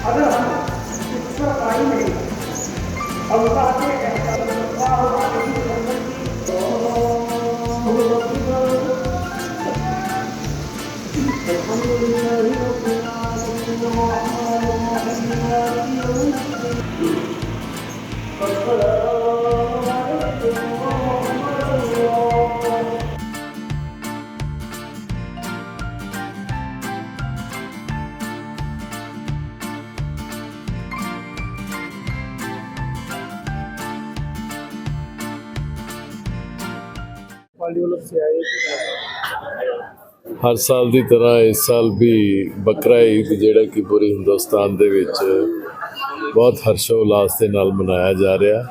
अगर हम इसका टाइम है अल्लाह के एहसान होगा ਪਾਰਟੀ ਵੱਲੋਂ ਸਿਆਏ ਹਰ ਸਾਲ ਦੀ ਤਰ੍ਹਾਂ ਇਸ ਸਾਲ ਵੀ ਬਕਰਾ ਈਦ ਜਿਹੜਾ ਕਿ ਪੂਰੇ ਹਿੰਦੁਸਤਾਨ ਦੇ ਵਿੱਚ ਬਹੁਤ ਹਰਸ਼ੋ ਉਲਾਸ ਦੇ ਨਾਲ ਮਨਾਇਆ ਜਾ ਰਿਹਾ।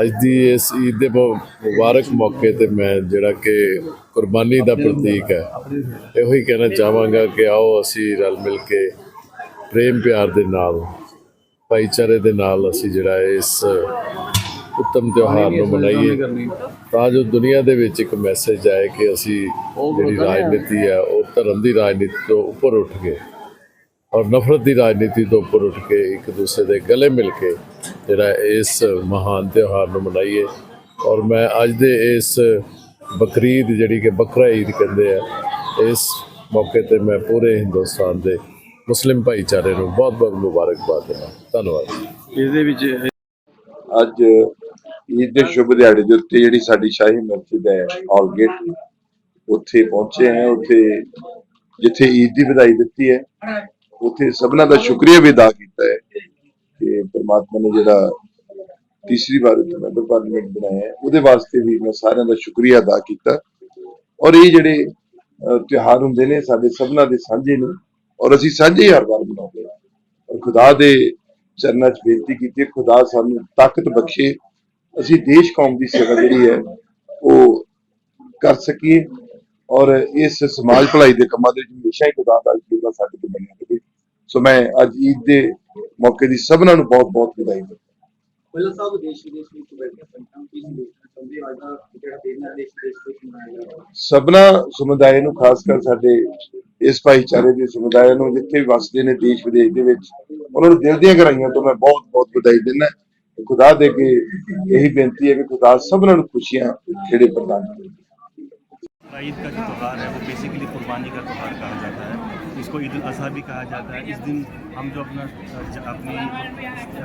ਅੱਜ ਦੀ ਇਸ ਈਦ ਦੇ ਮੁਬਾਰਕ ਮੌਕੇ ਤੇ ਮੈਂ ਜਿਹੜਾ ਕਿ ਕੁਰਬਾਨੀ ਦਾ ਪ੍ਰਤੀਕ ਹੈ। ਇਹੋ ਹੀ ਕਹਿਣਾ ਚਾਹਾਂਗਾ ਕਿ ਆਓ ਅਸੀਂ ਰਲ ਮਿਲ ਕੇ ਪ੍ਰੇਮ ਪਿਆਰ ਦੇ ਨਾਲ, ਭਾਈਚਾਰੇ ਦੇ ਨਾਲ ਅਸੀਂ ਜਿਹੜਾ ਇਸ ਉੱਤਮ ਤਿਉਹਾਰ ਨੂੰ ਮਨਾਈਏ। ਤਾਂ ਜੋ ਦੁਨੀਆ ਦੇ ਵਿੱਚ ਇੱਕ ਮੈਸੇਜ ਆਏ ਕਿ ਅਸੀਂ ਜਿਹੜੀ ਰਾਜਨੀਤੀ ਹੈ ਉਹ ਧਰਮ ਦੀ ਰਾਜਨੀਤੀ ਤੋਂ ਉੱਪਰ ਉੱਠ ਕੇ ਔਰ ਨਫ਼ਰਤ ਦੀ ਰਾਜਨੀਤੀ ਤੋਂ ਉੱਪਰ ਉੱਠ ਕੇ ਇੱਕ ਦੂਸਰੇ ਦੇ ਗਲੇ ਮਿਲ ਕੇ ਜਿਹੜਾ ਇਸ ਮਹਾਨ ਤਿਉਹਾਰ ਨੂੰ ਮਨਾਈਏ। ਔਰ ਮੈਂ ਅੱਜ ਦੇ ਇਸ ਬਕਰੀਦ ਜਿਹੜੀ ਕਿ ਬਕਰਾ ਈਦ ਕਹਿੰਦੇ ਆ ਇਸ ਮੌਕੇ ਤੇ ਮੈਂ ਪੂਰੇ ਹਿੰਦੁਸਤਾਨ ਦੇ ਮੁਸਲਿਮ ਭਾਈਚਾਰੇ ਨੂੰ ਬਹੁਤ-ਬਹੁਤ ਮੁਬਾਰਕਬਾਦ ਦਿੰਦਾ। ਧੰਨਵਾਦ। ਇਹਦੇ ਵਿੱਚ ਅੱਜ ਈਦ ਦੇ ਸ਼ੁਭ ਦਿਹਾੜੇ ਦੇ ਉੱਤੇ ਜਿਹੜੀ ਸਾਡੀ ਸ਼ਾਹੀ ਮਸਜਿਦ ਹੈ ਆਲਗੇਟ ਉੱਥੇ ਪਹੁੰਚੇ ਹਾਂ ਉੱਥੇ ਜਿੱਥੇ ਈਦ ਦੀ ਵਧਾਈ ਦਿੱਤੀ ਹੈ ਉੱਥੇ ਸਭਨਾਂ ਦਾ ਸ਼ੁਕਰੀਆ ਵੀ ਅਦਾ ਕੀਤਾ ਹੈ ਕਿ ਪ੍ਰਮਾਤਮਾ ਨੇ ਜਿਹੜਾ ਤੀਸਰੀ ਵਾਰ ਉੱਥੇ ਮੈਂਬਰ ਪਾਰਲੀਮੈਂਟ ਬਣਾਇਆ ਉਹਦੇ ਵਾਸਤੇ ਵੀ ਮੈਂ ਸਾਰਿਆਂ ਦਾ ਸ਼ੁਕਰੀਆ ਅਦਾ ਕੀਤਾ। ਔਰ ਇਹ ਜਿਹੜੇ ਤਿਉਹਾਰ ਹੁੰਦੇ ਨੇ ਸਾਡੇ ਸਭਨਾਂ ਦੇ ਸਾਂਝੇ ਨੇ ਔਰ ਅਸੀਂ ਸਾਂਝੇ ਹਰ ਵਾਰ ਮਨਾਉਂਦੇ ਹਾਂ। ਔਰ ਖੁਦਾ ਦੇ ਚਰਨਾਂ 'ਚ ਬੇਨਤੀ ਕੀਤੀ ਹੈ, ਖੁਦਾ ਸਾਨੂੰ ਤਾਕਤ ਬਖਸ਼ੇ ਅਸੀਂ ਦੇਸ਼ ਕੌਮ ਦੀ ਸੇਵਾ ਜਿਹੜੀ ਹੈ ਉਹ ਕਰ ਸਕੀਏ ਔਰ ਇਸ ਸਮਾਜ ਭਲਾਈ ਦੇ ਕੰਮਾਂ ਦੇ ਵਿੱਚ ਹਮੇਸ਼ਾ ਹੀ ਖੁਦਾ ਦਾ ਸਾਡੇ ਤੇ ਬਣਿਆ ਰਹੇ। ਸੋ ਮੈਂ ਅੱਜ ਈਦ ਦੇ ਮੌਕੇ ਦੀ ਸਭਨਾਂ ਨੂੰ ਬਹੁਤ ਬਹੁਤ ਵਧਾਈ ਦਿੰਦਾ ਪਹਿਲਾਂ ਸਾਹਿਬ ਦੇਸ਼ ਵਿਦੇਸ਼ ਵਿੱਚ ਬੈਠੇ ਸੰਤਾਂ ਦਾ ਜਿਹੜਾ ਦਿਨ ਹੈ ਦੇਸ਼ ਵਿਦੇਸ਼ ਵਿੱਚ ਮਨਾਇਆ ਜਾ ਰਿਹਾ ਹੈ ਸਭਨਾ ਸਮੁਦਾਇ ਨੂੰ ਖਾਸ ਕਰ ਸਾਡੇ ਇਸ ਭਾਈਚਾਰੇ ਦੇ ਸਮੁਦਾਇ ਨੂੰ ਜਿੱਥੇ ਵੀ ਵਸਦੇ ਨੇ ਦੇਸ਼ ਵਿਦੇਸ਼ ਦੇ ਵਿੱਚ ਉਹਨਾਂ ਨੂੰ ਦਿਲ ਦੀਆਂ ਗਹਿਰਾਈਆਂ ਤੋਂ ਮੈਂ ਬਹੁਤ ਬਹੁਤ ਵਧਾਈ ਦਿੰਦਾ ਖੁਦਾ ਦੇ ਕੇ ਇਹੀ ਬੇਨਤੀ ਹੈ ਕਿ ਖੁਦਾ ਸਭਨਾਂ ਨੂੰ ਖੁਸ਼ੀਆਂ ਜਿਹੜੇ ਪ੍ਰਦਾਨ ਕਰੇ ईद का जो त्यौहार है वो बेसिकली कुर्बानी का त्यौहार कहा जाता है इसको ईद उल अजहा भी कहा जाता है इस दिन हम जो अपना ज- अपनी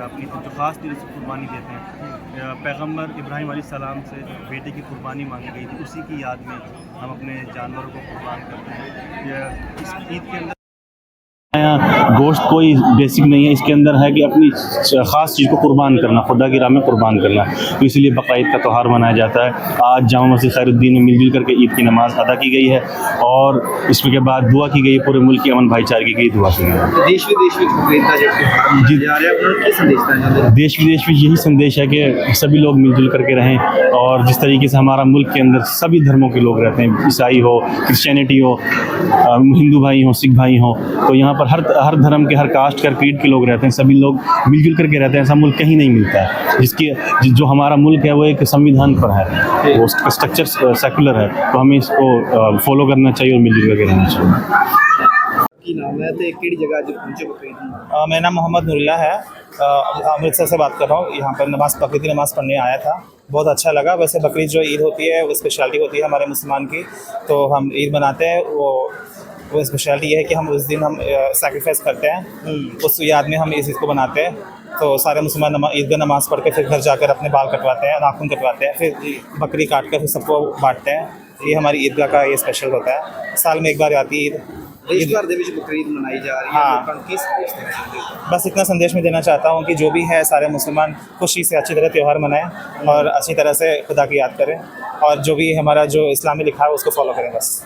अपनी जो ख़ास दिल से कुर्बानी देते हैं पैगंबर इब्राहिम अलैहि सलाम से बेटे की कुर्बानी मांगी गई थी उसी की याद में हम अपने जानवरों को कुर्बान करते हैं ये- इस ईद के अंदर यहाँ गोश्त कोई बेसिक नहीं है इसके अंदर है कि अपनी ख़ास चीज़ को कुर्बान करना खुदा की राह में कुर्बान करना। तो इसलिए बकरीद का त्यौहार मनाया जाता है। आज जामा मस्जिद खैरुद्दीन में मिलजुल करके ईद की नमाज़ अदा की गई है और इसमें के बाद दुआ की गई है पूरे मुल्क की अमन भाईचारे की दुआ की गई देश विदेश में देश विदेश में यही संदेश है कि सभी लोग मिलजुल करके रहें और जिस तरीके से हमारा मुल्क के अंदर सभी धर्मों के लोग रहते हैं ईसाई हो क्रिश्चियनिटी हो हिंदू भाई हो सिख भाई हो तो यहाँ पर हर हर धर्म के हर कास्ट के हर क्रीड के लोग रहते हैं सभी लोग मिलजुल करके रहते हैं ऐसा मुल्क कहीं नहीं मिलता है जिसकी जि- जो हमारा मुल्क है वो एक संविधान पर है वो उसका स्ट्रक्चर सेकुलर है तो हमें इसको फॉलो करना चाहिए और मिलजुल करके रहना चाहिए ਕੀ ਨਾਮ ਹੈ ਤੇ ਕਿਹੜੀ ਜਗ੍ਹਾ ਅੱਜ ਪਹੁੰਚੇ ਬਕਰੀਦ ਨੂੰ अ, मेरा नाम मोहम्मद नूरुल्ला है अ, अमृतसर से बात कर रहा हूँ यहाँ पर नमाज बकरीद नमाज पढ़ने आया था बहुत अच्छा लगा वैसे बकरीद जो ईद होती है वो स्पेशलिटी होती है हमारे मुसलमान की तो हम ईद मनाते हैं वो वो स्पेशलिटी है कि हम उस दिन हम सेक्रीफाइस करते हैं। हम्म। उस याद में हम इस चीज़ को बनाते हैं। तो सारे मुसलमान नमा, ईदगाह नमाज़ पढ़ के फिर घर जाकर अपने बाल कटवाते हैं नाखून कटवाते हैं फिर बकरी काट कर फिर सबको बांटते हैं। ये हमारी ईदगाह का ये स्पेशल होता है। साल में एक बार आती है ईद। तो इस बार देवी मनाई जा रही है हाँ। बस इतना संदेश में देना चाहता हूँ कि जो भी है सारे मुसलमान खुशी से अच्छी तरह त्यौहार मनाएँ और अच्छी तरह से खुदा की याद करें और जो भी हमारा जो इस्लामी लिखा है उसको फॉलो करें बस।